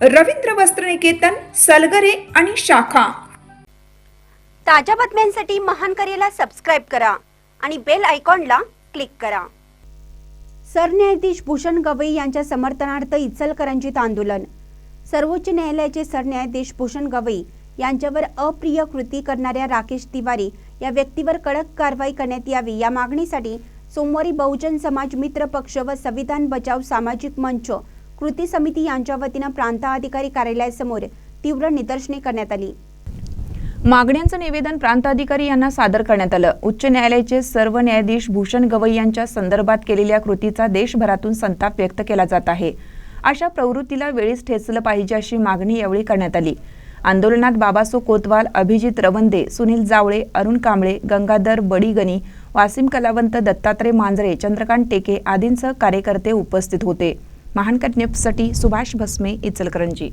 रवींद्र वस्त्रनिकेतन सलगरे आणि शाखा. ताज्या बातम्यांसाठी महान करेला सबस्क्राईब करा आणि बेल आयकॉनला क्लिक करा. सरन्यायाधीश भूषण गवई यांच्या समर्थनार्थ इचलकरंजीत आंदोलन. सर्वोच्च न्यायालयाचे सरन्यायाधीश भूषण गवई यांच्यावर अप्रिय कृती करणाऱ्या राकेश तिवारी या व्यक्तीवर कडक कारवाई करण्यात यावी या मागणीसाठी सोमवारी बहुजन समाज मित्र पक्ष व संविधान बचाव सामाजिक मंच कृती समिती यांच्या वतीनं प्रांताधिकारी कार्यालयासमोर तीव्र निदर्शने करण्यात आली. मागण्यांचं निवेदन प्रांताधिकारी यांना सादर करण्यात आलं. उच्च न्यायालयाचे सर्व न्यायाधीश भूषण गवई यांच्या संदर्भात केलेल्या कृतीचा देशभरातून संताप व्यक्त केला जात आहे. अशा प्रवृत्तीला वेळीच ठेचलं पाहिजे अशी मागणी यावेळी करण्यात आली. आंदोलनात बाबासो कोतवाल अभिजित रवंदे सुनील जावळे अरुण कांबळे गंगाधर बडीगणी वासिम कलावंत दत्तात्रय मांजरे चंद्रकांत टेके आदींसह कार्यकर्ते उपस्थित होते. महानकर न्यूजसाठी सुभाष भस्मे इचलकरंजी.